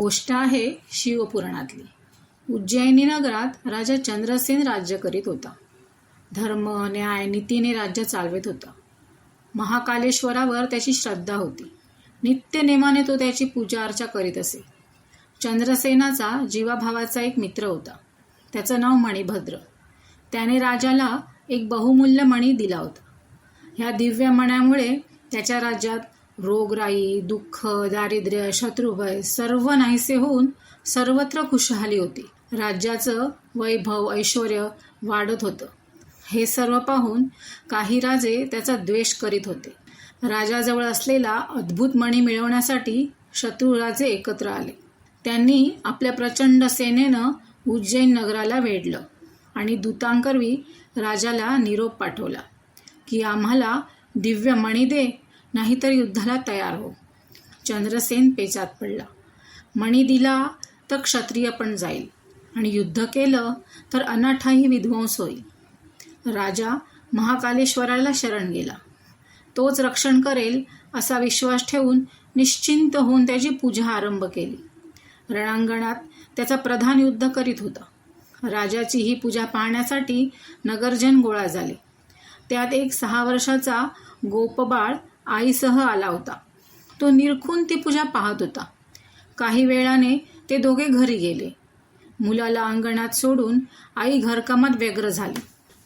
गोष्ट आहे शिवपुराणातली. उज्जैनी नगरात राजा चंद्रसेन राज्य करीत होता. धर्म न्याय नीतीने राज्य चालवित होता. महाकालेश्वरावर त्याची श्रद्धा होती. नित्य नेमाने तो त्याची पूजा अर्चा करीत असे. चंद्रसेनाचा जीवाभावाचा एक मित्र होता. त्याचं नाव मणिभद्र. त्याने राजाला एक बहुमूल्य मणी दिला होता. ह्या दिव्य मण्यामुळे त्याच्या राज्यात रोगराई दुःख दारिद्र्य शत्रुभय सर्व नाहीसे होऊन सर्वत्र खुशहाली होती. राज्याचं वैभव ऐश्वर वाढत होतं. हे सर्व पाहून काही राजे त्याचा द्वेष करीत होते. राजाजवळ असलेला अद्भुत मणी मिळवण्यासाठी शत्रू राजे एकत्र आले. त्यांनी आपल्या प्रचंड सेनेनं उज्जैन नगराला वेढलं आणि दूतांकरवी राजाला निरोप पाठवला की आम्हाला दिव्य मणी दे नाहीतर युद्धाला तयार हो. चंद्रसेन पेचात पडला. मणी दिला तर क्षत्रिय पण जाईल. आणि युद्ध केलं तर अनाठाही विध्वंस होईल. राजा महाकालेश्वराला शरण गेला. तोच रक्षण करेल असा विश्वास ठेवून निश्चिंत होऊन त्याची पूजा आरंभ केली. रणांगणात त्याचा प्रधान युद्ध करीत होता. राजाची ही पूजा पाहण्यासाठी नगरजन गोळा झाले. त्यात एक सहा वर्षाचा गोपबाळ आईसह आला होता. तो निरखून ती पूजा पाहत होता. काही वेळाने ते दोघे घरी गेले. मुलाला अंगणात सोडून आई घरकामात व्यग्र झाली.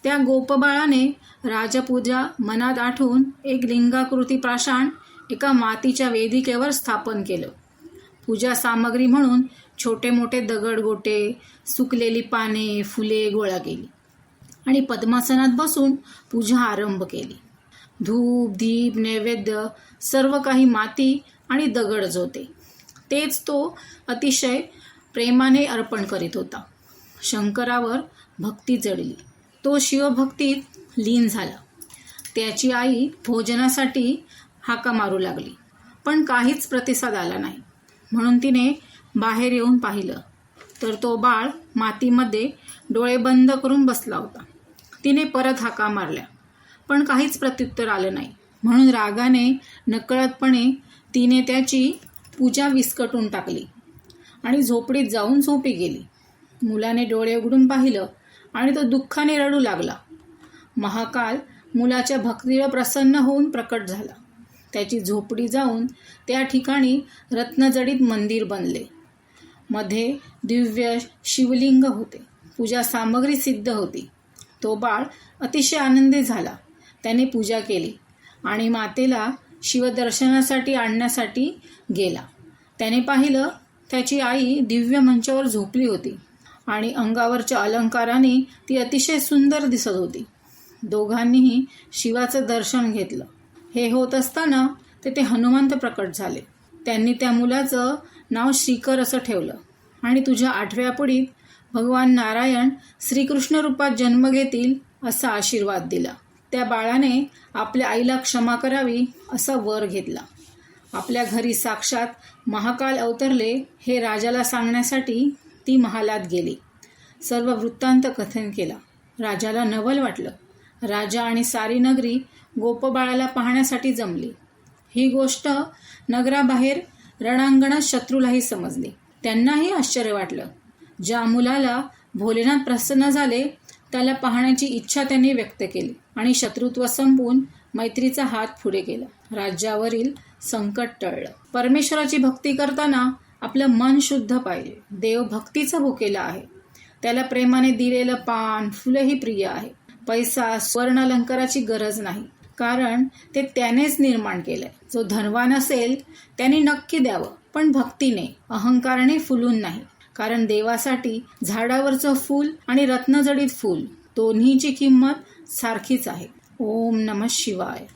त्या गोपबाळाने राजपूजा मनात आठवून एक लिंगाकृती प्राशाण एका मातीच्या वेदिकेवर स्थापन केलं. पूजा सामग्री म्हणून छोटे मोठे दगडगोटे सुकलेली पाने फुले गोळा केली. आणि पद्मासनात बसून पूजा आरंभ केली. धूप दीप नैवेद्य सर्व काही माती आणि दगड होते तेच तो अतिशय प्रेमाने अर्पण करीत होता. शंकरावर भक्ती जडली. तो शिवभक्तीत लीन झाला. त्याची आई भोजनासाठी हाका मारू लागली. पण काहीच प्रतिसाद आला नाही. म्हणून तिने बाहेर येऊन पाहिलं. तर तो बाळ मातीमध्ये डोळे बंद करून बसला होता. तिने परत हाका मारल्या. पण काहीच प्रत्युत्तर आलं नाही. म्हणून रागाने नकळतपणे तिने त्याची पूजा विस्कटून टाकली आणि झोपडीत जाऊन झोपी गेली. मुलाने डोळे उघडून पाहिलं आणि तो दुःखाने रडू लागला. महाकाल मुलाच्या भक्तीवर प्रसन्न होऊन प्रकट झाला. त्याची झोपडी जाऊन त्या ठिकाणी रत्नजडीत मंदिर बनले. मध्ये दिव्य शिवलिंग होते. पूजा सामग्री सिद्ध होती. तो बाळ अतिशय आनंदी झाला. त्याने पूजा केली आणि मातेला शिवदर्शनासाठी आणण्यासाठी गेला. त्याने पाहिलं त्याची आई दिव्य मंचावर झोपली होती आणि अंगावरच्या अलंकाराने ती अतिशय सुंदर दिसत होती. दोघांनीही शिवाचं दर्शन घेतलं. हे होत असताना तेथे हनुमंत प्रकट झाले. त्यांनी त्या मुलाचं नाव श्रीकर असं ठेवलं आणि तुझ्या आठव्या पुढीत भगवान नारायण श्रीकृष्ण रूपात जन्म घेतील असा आशीर्वाद दिला. त्या बाळाने आपल्या आईला क्षमा करावी असा वर घेतला. आपल्या घरी साक्षात महाकाल अवतरले हे राजाला सांगण्यासाठी ती महालात गेली. सर्व वृत्तांत कथन केला. राजाला नवल वाटलं. राजा आणि सारी नगरी गोपबाळाला पाहण्यासाठी जमली. ही गोष्ट नगराबाहेर रणांगणात शत्रूलाही समजली. त्यांनाही आश्चर्य वाटलं. ज्या मुलाला भोलेनाथ प्रसन्न झाले त्याला पाहण्याची इच्छा त्यांनी व्यक्त केली आणि शत्रुत्व संपवून मैत्रीचा हात पुढे केला राज्यावरील संकट टळलं. परमेश्वराची भक्ती करताना आपलं मन शुद्ध पाहिजे देव भक्तीचा भुकेला आहे. त्याला प्रेमाने दिलेलं पान फुलंही प्रिय आहे. पैसा स्वर्ण अलंकाराची गरज नाही. कारण ते त्यानेच निर्माण केलंय. जो धनवान असेल त्याने नक्की द्यावं. पण भक्तीने अहंकाराने फुलून नाही. कारण देवासाठी झाडावरचं फूल आणि रत्नजडीत फूल दोन्हीची किंमत सारखीच आहे. ओम नम शिवाय.